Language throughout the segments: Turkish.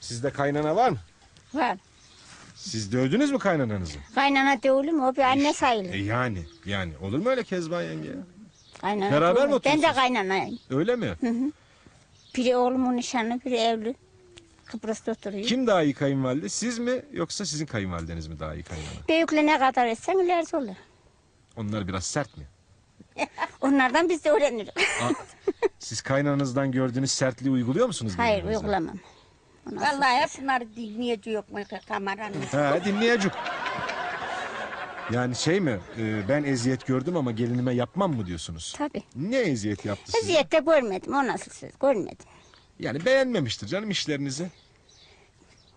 Sizde kaynana var mı? Var. Siz dövdünüz mü kaynananızı? Kaynana değilim o bir anne sayılır. E yani yani olur mu öyle Kezban yenge? ya? Kaynana Beraber mi değilim. Ben de oturuyorsunuz? kaynanayım. Öyle mi? Biri oğlumun nişanlı, biri evli. Kıbrıs'ta oturuyor. Kim daha iyi kayınvalide? Siz mi yoksa sizin kayınvalideniz mi daha iyi kaynana? Büyükle ne kadar etsen ilerisi olur. Onlar biraz sert mi? Onlardan biz de öğreniriz. Siz kaynananızdan gördüğünüz sertliği uyguluyor musunuz? Hayır birbirinize? uygulamam. Vallahi hep bunları dinleyici yok mu kameranın? He dinleyecek. Yani şey mi? e, ben eziyet gördüm ama gelinime yapmam mı diyorsunuz? Tabii. Ne eziyet yaptı size? Eziyette görmedim. O nasıl söz? Görmedim. Yani beğenmemiştir canım işlerinizi.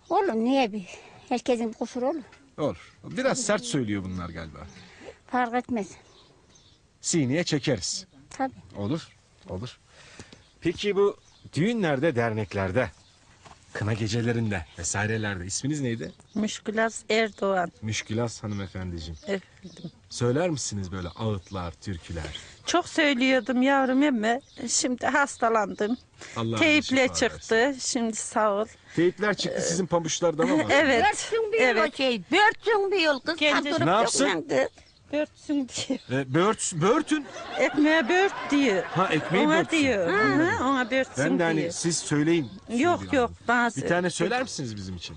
Olur niye bir? Herkesin bir kusuru olur. Olur. Biraz sert söylüyor bunlar galiba. Fark etmez. Sineye çekeriz. Tabii. Olur. Olur. Peki bu düğünlerde, derneklerde, kına gecelerinde vesairelerde isminiz neydi? Müşkülas Erdoğan. Müşkilas hanımefendiciğim. Efendim. Söyler misiniz böyle ağıtlar, türküler? Çok söylüyordum yavrum ama şimdi hastalandım. Allah Teyple şifa çıktı. Şimdi sağ ol. Teyipler çıktı sizin pabuçlardan ama. Evet. Börtsün bir yıl Evet. o şey. Börtsün bir yıl kız. Kendi- Ne yapsın? dökülendi. Börtsün diyor. E, bört, börtün. Ekmeğe bört diyor. Ha ekmeği ona börtsün. diyor. Hı, ona börtsün Ben de hani diyor. siz söyleyin. Yok yok bana Bir tane söyler misiniz bizim için?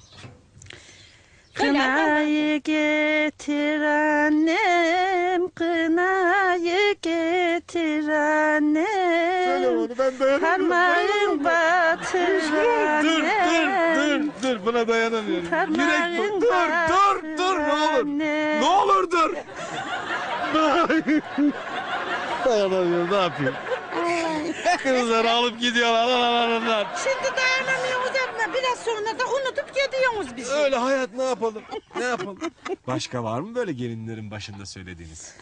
Kınayı getir annem, kınayı getir annem. ben Parmağın batır Dur annem. dur dur dur buna dayanamıyorum. Parmağın Yürek bu. Dur dur dur ne olur. annem. Ne olur dur. Dayanamıyorum ne yapayım. Kızları alıp gidiyorlar. Lan, Şimdi dayanamıyoruz ama biraz sonra da unutup gidiyoruz bizi. Öyle hayat ne yapalım? Ne yapalım? Başka var mı böyle gelinlerin başında söylediğiniz?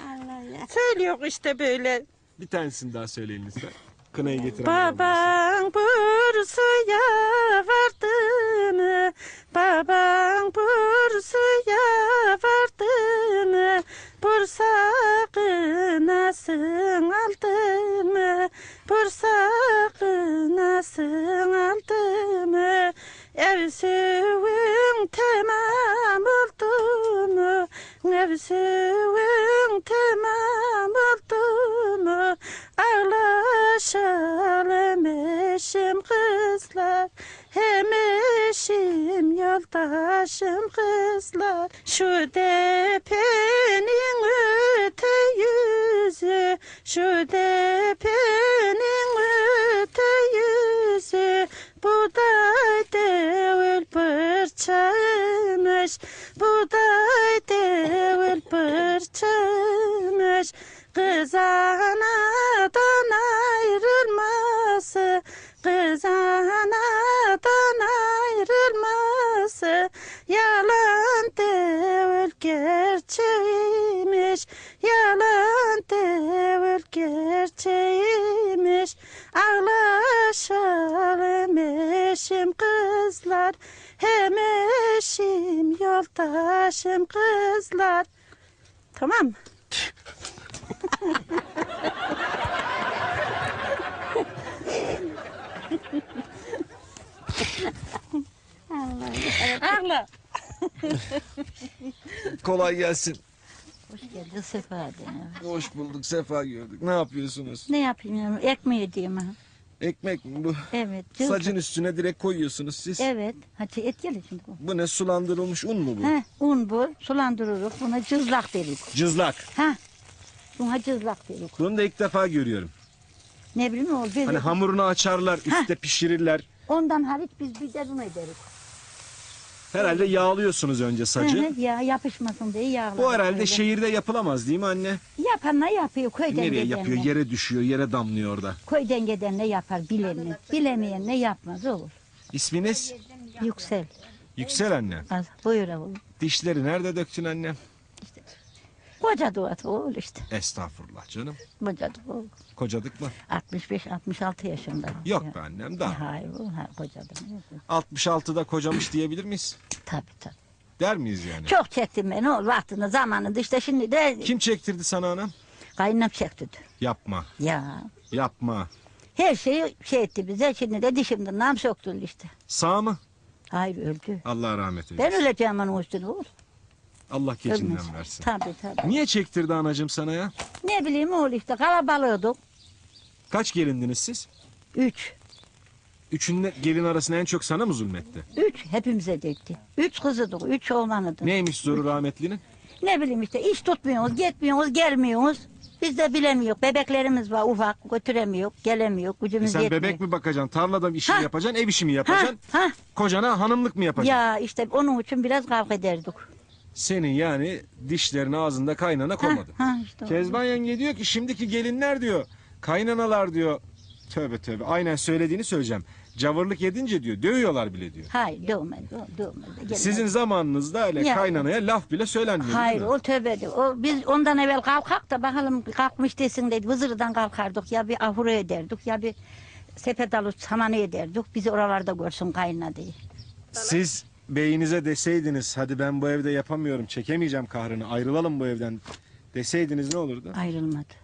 Söylüyor işte böyle. Bir tanesini daha söyleyin lütfen. Kınayı getiren. Baban Bursa'ya vardı mı? Baban Bursa'ya? Bursa kınasın aldı mı? Bursa kınasın aldı mı? Evsüvün tamam oldu mu? Evsüvün Şu depenin öte yüzü Şu depenin kızlar Hem eşim yoldaşım kızlar Tamam mı? Ağla. Kolay gelsin. Hoş geldin Sefa. Hoş bulduk. Sefa gördük. Ne yapıyorsunuz? Ne yapayım? Ekmeği diyeyim ha. Ekmek mi bu? Evet. cılız. Sacın üstüne direkt koyuyorsunuz siz. Evet. Hadi et gel şimdi. bu. Bu ne sulandırılmış un mu bu? He, un bu. Sulandırırız. Buna cızlak dedik. Cızlak. Ha. Buna cızlak dedik. Bunu da ilk defa görüyorum. Ne bileyim o. Hani hamurunu açarlar, üstte pişirirler. Ondan hariç biz bir de bunu ederiz. Herhalde yağlıyorsunuz önce Hı sacı. hı, ya yapışmasın diye yağlar. Bu herhalde Öyle. şehirde yapılamaz değil mi anne? Yapanlar yapıyor köyden Nereye gidenler. yapıyor? Yere düşüyor, yere damlıyor orada. Köyden gidenler yapar bilenler. Bilemeyen ne yapmaz olur. İsminiz? Yüksel. Yüksel anne. Az, buyur oğlum. Dişleri nerede döktün annem? Koca duat oğul işte. Estağfurullah canım. Koca oğul. Kocadık mı? 65-66 yaşında. Yok be annem daha. Hayır o ha, kocadım. 66'da kocamış diyebilir miyiz? Tabii tabii. Der miyiz yani? Çok çektim ben o vaktinde zamanında işte şimdi de Kim çektirdi sana anam? kaynım çekti. Yapma, Ya yapma. her şeyi şey etti bize şimdi de dişimden nam söktün işte. Sağ mı? Hayır öldü. Allah rahmet eylesin. Ben öleceğim onun üstüne oğul. Allah Ölmez. keçinden versin. Tabii tabii. Niye çektirdi anacığım sana ya? Ne bileyim oğul işte kalabalığıydık. Kaç gelindiniz siz? Üç. Üçünde gelin arasında en çok sana mı zulmetti? Üç hepimize dekti. Üç kızıdık, üç oğlanıdık. Ne? Neymiş zoru rahmetlinin? bileyim işte iş tutmuyoruz, gitmiyoruz, gelmiyoruz. Biz de bilemiyoruz. Bebeklerimiz var ufak, götüremiyoruz, gelemiyoruz, E gücümüz sen yetmiyor. bebek mi bakacaksın, tarlada işi mi Ha. yapacaksın, ev işi mi Ha, yapacaksın? ha. Kocana hanımlık mı yapacaksın? Ya işte onun için biraz kavga ederdik. Senin yani dişlerini ağzında kaynana Ha, koymadı. ha işte. Kezban yenge diyor ki şimdiki gelinler diyor, kaynanalar diyor. Tövbe tövbe aynen söylediğini söyleyeceğim. Cavırlık edince diyor, dövüyorlar bile diyor. Hayır dövmez, dö-. Gelmez. Sizin zamanınızda öyle Ya. kaynanaya laf bile söylenmiyor. Hayır değil mi? o tövbedi. O, biz ondan evvel kalkak da bakalım kalkmış desin dedi. Vızırdan kalkardık ya bir ahuru ederdik ya bir sepet alıp samanı ederdik. Bizi oralarda görsün kayınla diye. Siz beyinize deseydiniz hadi ben bu evde yapamıyorum, çekemeyeceğim kahrını, ayrılalım bu evden deseydiniz ne olurdu? Ayrılmadı.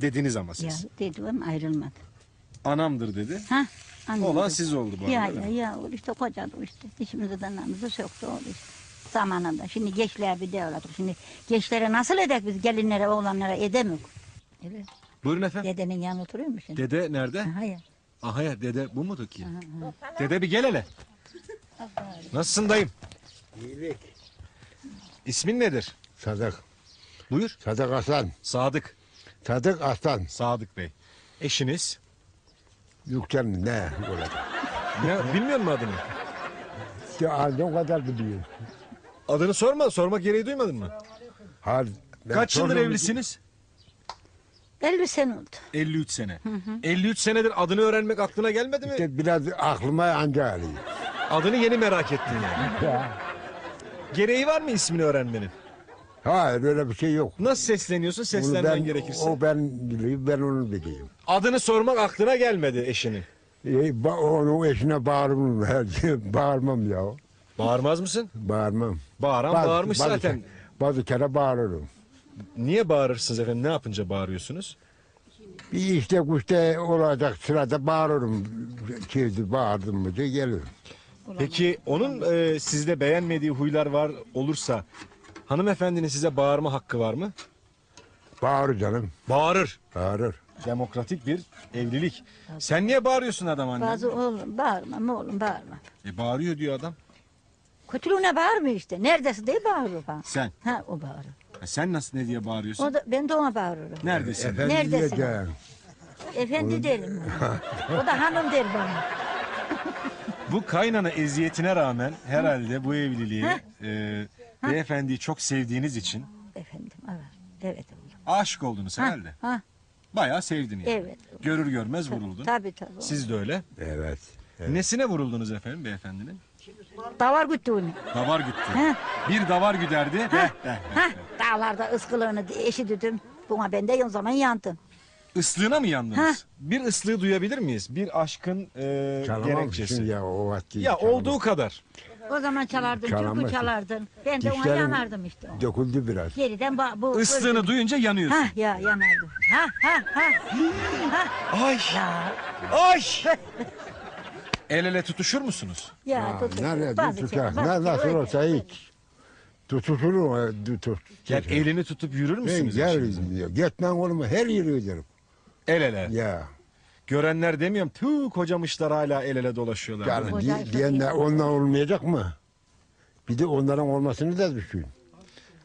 Dediniz ama Ya siz. dedi ama ayrılmadı. Anamdır dedi. Ha? anladım. Olan siz oldu bu arada. Ya değil ya mi? ya o işte kocadı işte. Dişimizi danamızı söktü oldu işte. Zamanında. Şimdi gençler bir devladık. Şimdi gençlere nasıl edek biz gelinlere oğlanlara edemiyoruz. Evet. Buyurun efendim. Dedenin yanı oturuyor mu şimdi? Dede nerede? Ha, ya. Aha ya dede bu mudur ki? Dede bir gel hele. Nasılsın dayım? İyilik. İsmin nedir? Sadık. Buyur. Sadık Aslan. Sadık. Sadık Aslan. Sadık Bey. Eşiniz? Yüksel mi? Ne? Öyle. Ne, bilmiyor musun adını? İşte o kadar biliyorum. Adını sorma. Sormak gereği duymadın mı? Har, ben Kaç yıldır sordum- evlisiniz? 50 sene oldu. 53 sene. 53 senedir adını öğrenmek aklına gelmedi mi? İşte biraz aklıma anca alıyor. Adını yeni merak ettin yani. Gereği var mı ismini öğrenmenin? Hayır öyle bir şey yok. Nasıl sesleniyorsun Onu seslenmen ben, gerekirse? O ben biliyorum, ben onu biliyorum. Adını sormak aklına gelmedi eşinin. E, ba, onun eşine bağırmam. Her şey bağırmam ya. Bağırmaz mısın? Bağırmam. Bağıran bağırmış bazı, zaten. Bazı kere bağırırım. Niye bağırırsınız efendim? Ne yapınca bağırıyorsunuz? Bir işte kuşta olacak sırada bağırırım. Şeydi bağırdım mı diye gelirim. Peki onun e, sizde beğenmediği huylar var olursa hanımefendinin size bağırma hakkı var mı? Bağırır canım. Bağırır. Bağırır. Demokratik bir evlilik. Sen niye bağırıyorsun adam anne? Bazı oğlum bağırma oğlum bağırma. E, bağırıyor diyor adam. Kötülüğüne bağırmıyor işte. Neredesin diye bağırıyor bana. Sen. Ha o bağırıyor. E, sen nasıl ne diye bağırıyorsun? O da, ben de ona bağırırım. Neredesin? Efendi Neredesin? diyeceğim. Efendi derim. o da hanım der bana. Bu kaynana eziyetine rağmen herhalde bu evliliği Heh. e, beyefendiyi çok sevdiğiniz için Efendim evet. Evet oğlum. aşık oldunuz Ha, herhalde. ha, Bayağı sevdin yani. evet. Görür görmez vuruldun. Tabii tabii. Siz de öyle. Evet. Nesine vuruldunuz efendim beyefendinin? Davar güttüğünü. Davar güttü. Ha. Bir davar güderdi. Beh, beh, beh. Ha, dağlarda ıskılığını eşi dedim. Buna ben de o zaman yandım. Islığına mı yandınız? Ha. Bir ıslığı duyabilir miyiz? Bir aşkın e, Çalamam gerekçesi. şimdi ya o vakti. Ya çalamam. olduğu kadar. O zaman çalardın, Çalamazsın. türkü çalardın. Ben de ona Dişlerim yanardım işte. Döküldü biraz. Geriden ba- bu... Islığını duyunca yanıyorsun. Ha ya yanardım. Ha ha ha. Ay Ya ay. El ele tutuşur musunuz? ya Ha, tut- nerede bazı tutacak? şey- bazı Ne, nasıl şey olsa hiç. Tutuşur mu? Tut, Yani elini tutup yürür Ben müsünüz? eşinizle? gelirim diyor. Gitmem oğlum her yere giderim. El ele. Ya. Görenler demiyorum. Tüh kocamışlar hala el ele dolaşıyorlar. Yani değil mi? Hocam di- diyenler ondan olmayacak mı? Bir de onların olmasını da düşün.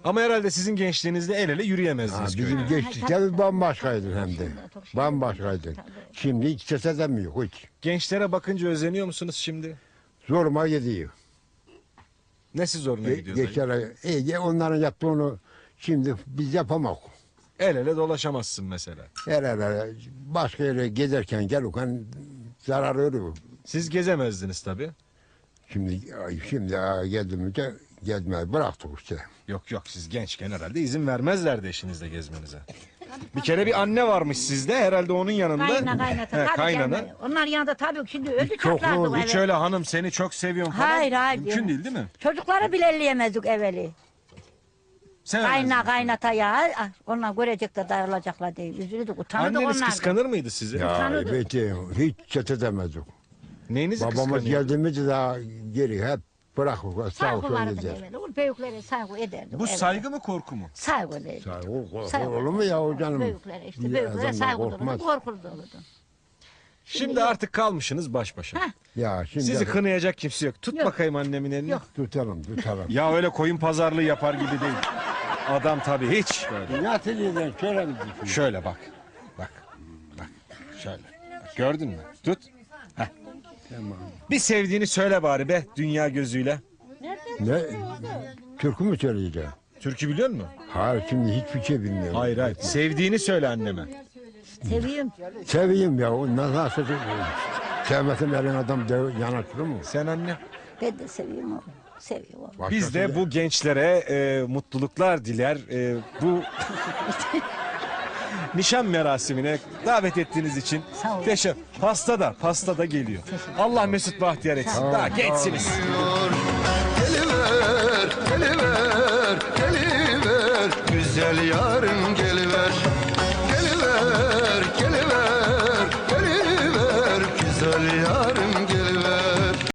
Ama herhalde sizin gençliğinizde el ele Ha, yürüyemezdiniz. köyde. bizim geçtikte bir bambaşkaydı hem de. Bambaşkaydı. Şimdi hiç ses edemiyor hiç. Gençlere bakınca özeniyor musunuz şimdi? Zoruma gidiyor. Nesi zoruna Ge- gidiyor? dayı? Geçer, e, onların yaptığını şimdi biz yapamak. El ele dolaşamazsın mesela. Her ara başka yere gezerken gelirken zarar görüyor. Siz gezemezdiniz tabii. Şimdi şimdi geldiğimizde gezmeyi bıraktık işte. Yok yok siz gençken herhalde izin vermezlerdi eşinizle gezmenize. Bir kere bir anne varmış sizde herhalde onun yanında. Kayna kaynata. He, tabii kaynana. Onlar yanında tabii şimdi öldü Çok o Hiç öyle hanım seni çok seviyorum falan. Hayır hayır. Mümkün yani. değil değil mi? Çocukları bile elleyemezdik evveli. Sevemezdiniz. Kayna kaynata ya. ah, Onlar görecek de darılacaklar diye üzüldük. Utanırdık Anneniz onlardan. kıskanır mıydı sizi? Ya Tanıdık. evet hiç ses edemezdik. Neyinizi Babamız kıskanıyor? geldiğimizde daha geri hep bırakıp sağ Saygı vardı. O büyüklere saygı ederdik. Bu evet. saygı mı korku mu? Saygı ederdik. Saygı Saygı. olur mu ya o canım? Büyüklere işte Bir büyüklere adamdan saygı korkmaz. dolu, korkulu doludu. Şimdi artık kalmışsınız baş başa. Heh. Ya şimdi Sizi kınayacak kimse yok. Tut Yok. bakayım annemin elini. Yok. tutalım tutalım. Ya öyle koyun pazarlığı yapar gibi değil. Adam tabii hiç böyle. Nasıl yedin şöyle mi diyorsun? Şöyle bak. Bak. Bak. Şöyle. Bak, gördün mü? Tut. Heh. Tamam. Bir sevdiğini söyle bari be dünya gözüyle. Ne? Türkü mü söyleyeceğim? Türkü biliyor musun? Hayır şimdi hiçbir şey bilmiyorum. Hayır hayır. Sevdiğini söyle anneme. Seviyorum. Seveyim ya o nasıl sevmesin elin adam yanaşır mı? Sen anne. Ben de seviyorum oğlum. Seviyorum. Biz de bu gençlere e, mutluluklar diler. E, bu nişan merasimine davet ettiğiniz için Sağ olun. teşekkür. Pasta da, pasta da geliyor. Allah mesut bahtiyar etsin. Daha gençsiniz. Geliver, geliver, geliver Güzel yarın